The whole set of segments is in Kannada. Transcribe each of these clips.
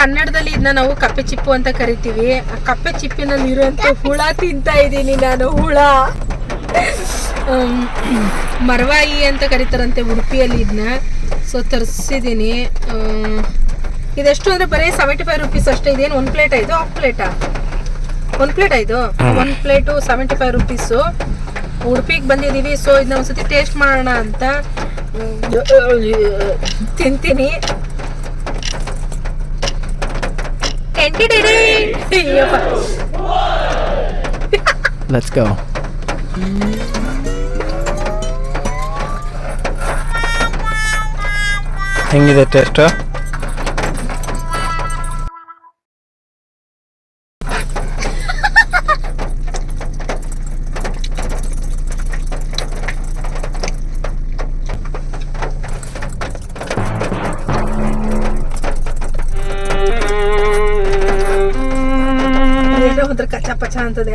ಕನ್ನಡದಲ್ಲಿ ಇದನ್ನ ನಾವು ಕಪ್ಪೆ ಚಿಪ್ಪು ಅಂತ ಕರಿತೀವಿ. ಆ ಕಪ್ಪೆ ಚಿಪ್ಪಿನಲ್ಲಿ ಇರುವಂತ ಹುಳ ತಿಂತಾ ಇದ್ದೀನಿ ನಾನು ಹುಳ. ಮರವಾಯಿ ಅಂತ ಕರೀತಾರಂತೆ ಉಡುಪಿಯಲ್ಲಿ ಇದನ್ನ ಸೊ ತರಿಸಿದ್ದೀನಿ ಇದೆಷ್ಟು ಅಂದರೆ ಬರೀ ಸೆವೆಂಟಿ ಫೈವ್ ರುಪೀಸ್ ಅಷ್ಟೇ. ಇದೇನು ಒಂದು ಪ್ಲೇಟ್ ಇದು ಹಾಫ್ ಪ್ಲೇಟಾ ಒಂದು ಪ್ಲೇಟ್ ಇದು ಒಂದು ಪ್ಲೇಟು ಸೆವೆಂಟಿ ಫೈವ್ ರುಪೀಸು ಉಡುಪಿಗೆ ಬಂದಿದ್ದೀವಿ ಸೊ ಇದನ್ನ ಒಂದ್ಸತಿ ಟೇಸ್ಟ್ ಮಾಡೋಣ ಅಂತ. ತಿಂತೀನಿ. ಎಂಟಿಡಿಡಿ. ಅಯ್ಯಪ್ಪ. ಲೆಟ್ಸ್ ಗೋ ಹೆಂಗಿದೆ ಟೇಸ್ಟ್ ಒಂಥರ ಕಚ್ಚ ಪಚ ಅಂತದೆ.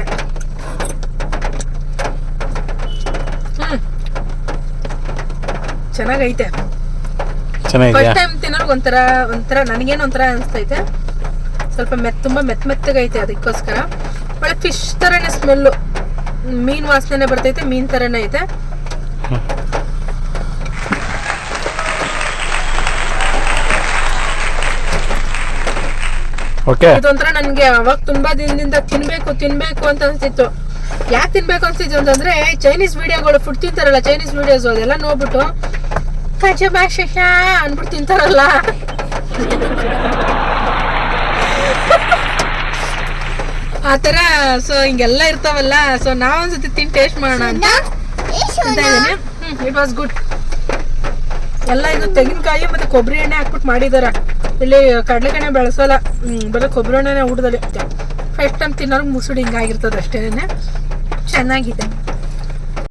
ಹ್ಮ್. ಚೆನ್ನಾಗೈತೆ. ಫಸ್ಟ್ ಟೈಮ್ ತಿನ್ನೋರ್ಗೆ ಒಂಥರ ಒಂಥರ ನನಗೇನು ಒಂಥರ ಅನಿಸ್ತೈತೆ. ಸ್ವಲ್ಪ ಮೆತ್ ತುಂಬ ಮೆತ್ತ ಮೆತ್ತಗೈತೆ ಅದಕ್ಕೋಸ್ಕರ. ಒಳ್ಳೆ ಫಿಶ್ ಥರನೇ ಸ್ಮೆಲ್ಲು ಮೀನು ವಾಸನೆ ಬರ್ತೈತೆ ಮೀನ್ ಥರನೇ ಐತೆ. ಓಕೆ ಇದೊಂಥರ ನನಗೆ ಅವಾಗ ತುಂಬಾ ದಿನದಿಂದ ತಿನ್ಬೇಕು ತಿನ್ಬೇಕು ಅಂತ ಅನ್ಸಿತ್ತು ಯಾಕೆ ತಿನ್ಬೇಕು ಅನ್ಸ್ತಿತ್ತು ಅಂತಂದ್ರೆ ಚೈನೀಸ್ ವಿಡಿಯೋಗಳು ಫುಡ್ ತಿಂತಾರಲ್ಲ ಚೈನೀಸ್ ವಿಡಿಯೋಸ್ ಅದೆಲ್ಲ ನೋಡ್ಬಿಟ್ಟು ಕಜ ಭಾಷೆ ಅನ್ಬಿಟ್ಟು ತಿಂತಾರಲ್ಲ. ಆ ತರ ಸೊ ಹಿಂಗೆಲ್ಲ ಇರ್ತಾವಲ್ಲ ಸೊ ನಾವೊಂದ್ಸತಿ ತಿನ್ ಟೇಸ್ಟ್ ಮಾಡೋಣ ಅಂತ. ಇಟ್ ವಾಸ್ ಗುಡ್ ಎಲ್ಲ ಇದು ತೆಂಗಿನಕಾಯಿ ಮತ್ತೆ ಕೊಬ್ಬರಿ ಎಣ್ಣೆ ಹಾಕ್ಬಿಟ್ಟು ಮಾಡಿದಾರ. ಇಲ್ಲಿ ಕಡಲೆಕಣೆ ಬೆಳೆಸಲ್ಲ. ಬರೀ ಕೊಬ್ಬರಿ ಎಣ್ಣೆನೇ ಊಟದಲ್ಲಿ. ಫಸ್ಟ್ ಟೈಮ್ ತಿನ್ನೋರು ಮುಸುಡಿ ಹಿಂಗಾಗಿರ್ತದೆ ಅಷ್ಟೇನೆ. ಚೆನ್ನಾಗಿದೆ.